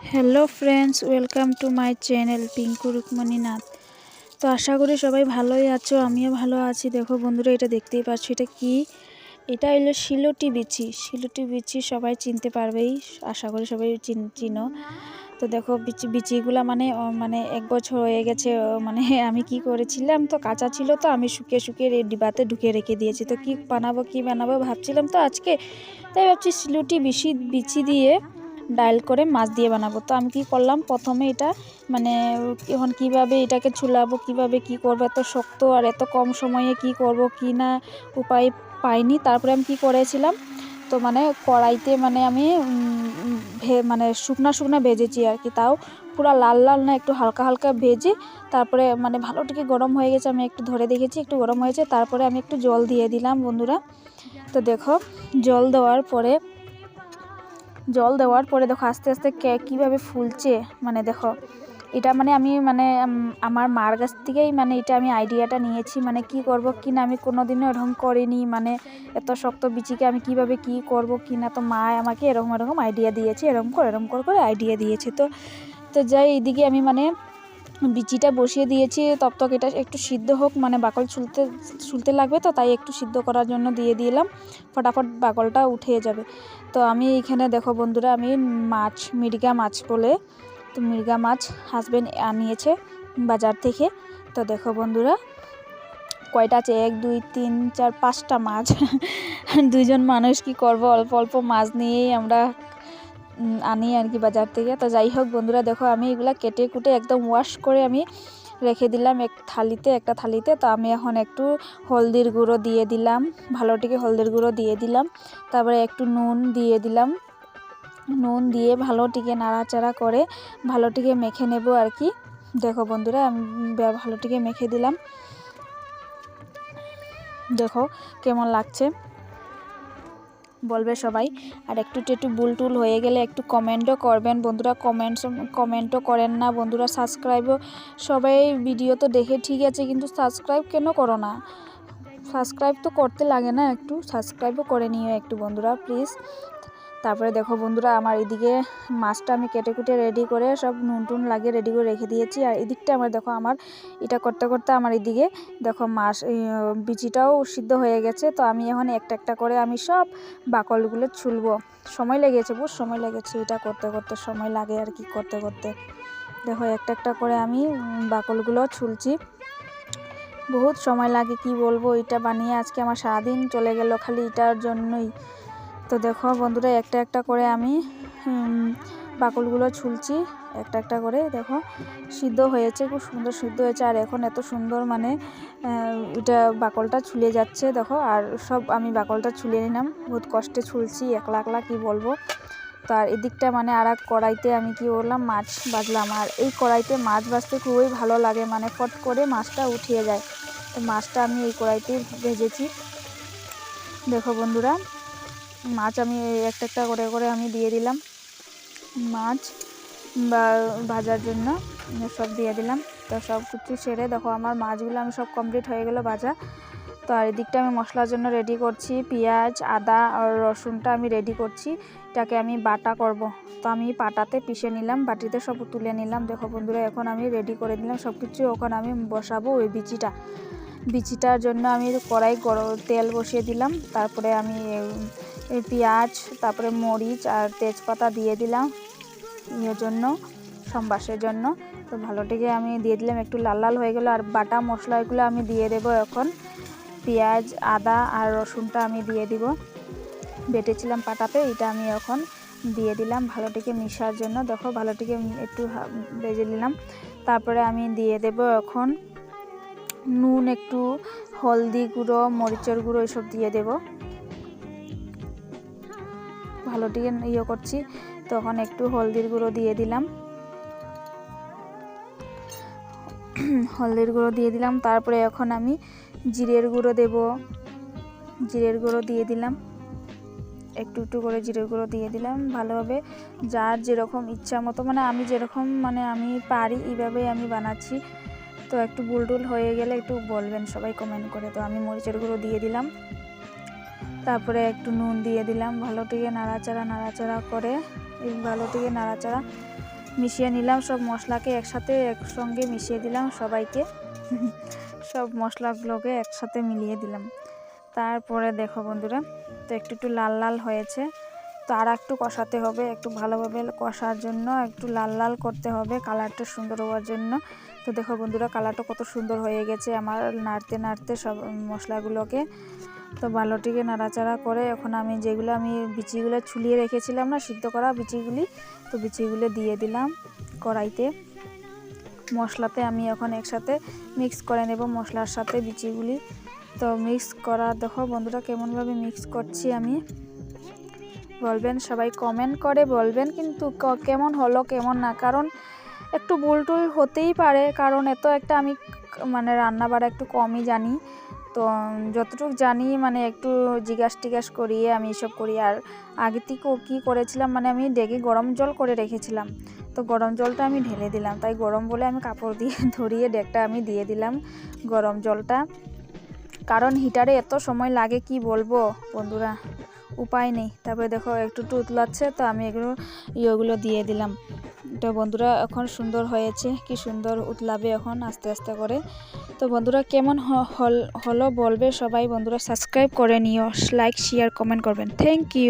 Hello friends, welcome to my channel Pinku Rukmini Nath তো আশা করি সবাই ভালোই আছো, আমিও ভালো আছি। দেখো বন্ধুরা, এটা দেখতেই পাচ্ছ, এটা কি? এটা হলো শিলটি বিচি। শিলটি বিচি সবাই চিনতে পারবেই, আশা করি সবাই চিন- চিনো। তো দেখো বিচি বিচিগুলা মানে মানে এক বছর হয়ে গেছে মানে আমি কি করেছিলাম? তো কাঁচা ছিল তো, আমি শুকিয়ে শুকিয়ে ডিবাতে ঢুকে রেখে দিয়েছি। তো কি বানাবো কি বানাবো ভাবছিলাম তো আজকে। তাই ভাবছি শিলুটি বিচি বিচি দিয়ে ডাইল করে মাছ দিয়ে বানাবো। তো আমি কি করলাম, প্রথমে এটা মানে এখন কীভাবে এটাকে ছুলাবো কীভাবে কি করব, এত শক্ত আর এত কম সময়ে কি করব, কি না উপায় পাইনি। তারপরে আমি কি করেছিলাম, তো মানে কড়াইতে মানে আমি ভে- মানে শুকনা শুকনা ভেজেছি আর কি। তাও পুরো লাল লাল না, একটু হালকা হালকা ভেজে তারপরে মানে ভালো থেকে গরম হয়ে গেছে, আমি একটু ধরে দেখেছি, একটু গরম হয়েছে। তারপরে আমি একটু জল দিয়ে দিলাম বন্ধুরা। তো দেখো, জল দেওয়ার পরে জল দেওয়ার পরে দেখো আস্তে আস্তে কে কীভাবে ফুলছে মানে দেখো, এটা মানে আমি মানে আমার মার কাছ থেকেই মানে এটা আমি আইডিয়াটা নিয়েছি মানে কি করব, কি না আমি কোনো দিনও এরকম করিনি মানে এত শক্ত বিচিকে আমি কীভাবে কি করব, কি না, তো মা আমাকে এরকম এরকম আইডিয়া দিয়েছে, এরকম করে এরকম করে করে আইডিয়া দিয়েছে, তো তো যাই, এইদিকে আমি মানে বিচিটা বসিয়ে দিয়েছি, তব তক এটা একটু সিদ্ধ হোক মানে বাকল ছুলতে ছুলতে লাগবে তো, তাই একটু সিদ্ধ করার জন্য দিয়ে দিলাম। ফটাফট বাকলটা উঠে যাবে। তো আমি এখানে দেখো বন্ধুরা, আমি মাছ মির্গা মাছ বলে, তো মির্গা মাছ হাজবেন্ড আনিয়েছে বাজার থেকে। তো দেখো বন্ধুরা, কয়টা আছে? এক, দুই, তিন, চার, পাঁচটা মাছ। দুইজন মানুষ কি করব? অল্প অল্প মাছ নিয়েই আমরা আনি আর কি বাজার থেকে। তো যাই হোক বন্ধুরা, দেখো আমি এগুলা কেটে কুটে একদম ওয়াশ করে আমি রেখে দিলাম এক থালিতে, একটা থালিতে। তো আমি এখন একটু হলদির গুঁড়ো দিয়ে দিলাম ভালোটিকে হলদির গুঁড়ো দিয়ে দিলাম। তারপরে একটু নুন দিয়ে দিলাম। নুন দিয়ে ভালোটিকে নাড়াচাড়া করে ভালোটিকে মেখে নেব আর কি। দেখো বন্ধুরা, আমি ভালোটিকে মেখে দিলাম। দেখো কেমন লাগছে। বলবে সবাই। আর একটু একটু বুল টুল হয়ে গেলে একটু কমেন্টও করবেন। বন্ধুরা কমেন্টস কমেন্টও করেন না। বন্ধুরা সাবস্ক্রাইবও সবাই ভিডিও তো দেখে ঠিক আছে, কিন্তু সাবস্ক্রাইব কেন করো না? সাবস্ক্রাইব তো করতে লাগে না একটু। সাবস্ক্রাইবও করে নিও একটু বন্ধুরা প্লিজ তারপরে দেখো বন্ধুরা, আমার এদিকে মাছটা আমি কেটে কুটে রেডি করে সব নুন টুন লাগিয়ে রেডি করে রেখে দিয়েছি। আর এদিকটা আমার দেখো, আমার এটা করতে করতে আমার এদিকে দেখো মাছ বিচিটাও সিদ্ধ হয়ে গেছে। তো আমি এখন একটা একটা করে আমি সব বাকলগুলো ছুলবো। সময় লেগেছে বহুত সময় লেগেছে এটা করতে করতে, সময় লাগে আর কি করতে করতে। দেখো একটা একটা করে আমি বাকলগুলো ছুলছি। বহুত সময় লাগে, কি বলব, এটা বানিয়ে আজকে আমার সারাদিন চলে গেল খালি এটার জন্যই। তো দেখো বন্ধুরা, একটা একটা করে আমি বাকলগুলো ছুলছি, একটা একটা করে, দেখো, সিদ্ধ হয়েছে, খুব সুন্দর সিদ্ধ হয়েছে, আর এখন এত সুন্দর মানে এটা বাকলটা ছুলে যাচ্ছে, দেখো, আর সব আমি বাকলটা ছুলে নিলাম, বহুত কষ্টে ছুলছি, একলা একলা কী বলব? তো আর এদিকটা মানে আর এক কড়াইতে আমি কি করলাম, মাছ বাজলাম আর এই কড়াইতে মাছ বাজতে খুবই ভালো লাগে মানে ফট করে মাছটা উঠিয়ে যায়। তো মাছটা আমি এই কড়াইতে ভেজেছি। দেখো বন্ধুরা মাছ আমি একটা একটা করে করে আমি দিয়ে দিলাম। মাছ বা ভাজার জন্য সব দিয়ে দিলাম। তো সব কিছু সেরে দেখো আমার মাছগুলো আমি সব কমপ্লিট হয়ে গেলো ভাজা। তো আর এদিকটা আমি মশলার জন্য রেডি করছি। পেঁয়াজ, আদা আর রসুনটা আমি রেডি করছি। এটাকে আমি বাটা করব। তো আমি পাটাতে পিষে নিলাম, বাটিতে সব তুলে নিলাম। দেখো বন্ধুরা, এখন আমি রেডি করে দিলাম সব কিছু ওখানে আমি বসাবো ওই বিচিটা। বিচিটার জন্য আমি কড়াই গরম তেল বসিয়ে দিলাম। তারপরে আমি পেঁয়াজ, তারপরে মরিচ আর তেজপাতা দিয়ে দিলাম ইয়ের জন্য, সম্বাসের জন্য। তো ভালোটিকে আমি দিয়ে দিলাম, একটু লাল লাল হয়ে গেল। আর বাটা মশলা এগুলো আমি দিয়ে দেবো এখন। পেঁয়াজ, আদা আর রসুনটা আমি দিয়ে দিব। বেটেছিলাম পাটাতে, এটা আমি এখন দিয়ে দিলাম ভালোটিকে মিশার জন্য। দেখো, ভালোটিকে একটু ভেজে নিলাম। তারপরে আমি দিয়ে দেব এখন নুন, একটু হলদি গুঁড়ো, মরিচের গুঁড়ো, এসব দিয়ে দেব। ভালোটিকে ইয়ে করছি। তখন একটু হলদির গুঁড়ো দিয়ে দিলাম। হলদির গুঁড়ো দিয়ে দিলাম। তারপরে এখন আমি জিরের গুঁড়ো দেব। জিরের গুঁড়ো দিয়ে দিলাম। একটু একটু করে জিরের গুঁড়ো দিয়ে দিলাম ভালোভাবে। যার যেরকম ইচ্ছা মতো মানে আমি যেরকম মানে আমি পারি, এইভাবেই আমি বানাচ্ছি। তো একটু বুলটুল হয়ে গেলে একটু বলবেন সবাই কমেন্ট করে। তো আমি মরিচের গুঁড়ো দিয়ে দিলাম। তারপরে একটু নুন দিয়ে দিলাম, ভালোটিকে নাড়াচাড়া নাড়াচাড়া করে ভালোটিকে নাড়াচাড়া মিশিয়ে নিলাম, সব মশলাকে একসাথে, একসঙ্গে মিশিয়ে দিলাম সবাইকে। সব মশলাগুলোকে একসাথে মিলিয়ে দিলাম। তারপরে দেখো বন্ধুরা, তো একটু একটু লাল লাল হয়েছে। তো আর একটু কষাতে হবে, একটু ভালোভাবে কষার জন্য, একটু লাল লাল করতে হবে, কালারটা সুন্দর হওয়ার জন্য। তো দেখো বন্ধুরা, কালারটা কত সুন্দর হয়ে গেছে আমার নাড়তে নাড়তে সব মশলাগুলোকে। তো ভালোটিকে নাড়াচাড়া করে এখন আমি যেগুলো আমি বিচিগুলো ছুলিয়ে রেখেছিলাম না, সিদ্ধ করা বিচিগুলি, তো বিচিগুলো দিয়ে দিলাম কড়াইতে। মশলাতে আমি এখন একসাথে মিক্স করে নেব মশলার সাথে বিচিগুলি। তো মিক্স করা, দেখো বন্ধুরা কেমনভাবে মিক্স করছি আমি। বলবেন, সবাই কমেন্ট করে বলবেন কিন্তু কেমন হলো, কেমন না, কারণ একটু ভুল টুল হতেই পারে, কারণ এত একটা আমি মানে রান্না বাড়া একটু কমই জানি। তো যতটুকু জানি মানে একটু জিজ্ঞাস টিজ্ঞাস করিয়ে আমি এসব করি। আর আগে থেকে কী করেছিলাম মানে আমি ডেকে গরম জল করে রেখেছিলাম। তো গরম জলটা আমি ঢেলে দিলাম। তাই গরম বলে আমি কাপড় দিয়ে ধরিয়ে ডেকটা আমি দিয়ে দিলাম গরম জলটা। কারণ হিটারে এত সময় লাগে, কি বলব বন্ধুরা? উপায় নেই। তারপরে দেখো একটু একটু উতলাচ্ছে তো আমি এগুলো ইয়েগুলো দিয়ে দিলাম। তো বন্ধুরা এখন সুন্দর হয়েছে, কি সুন্দর উতলাবে এখন আস্তে আস্তে করে। তো বন্ধুরা কেমন হল, হলো বলবে সবাই বন্ধুরা সাবস্ক্রাইব করে নিও, লাইক শেয়ার কমেন্ট করবেন। Thank you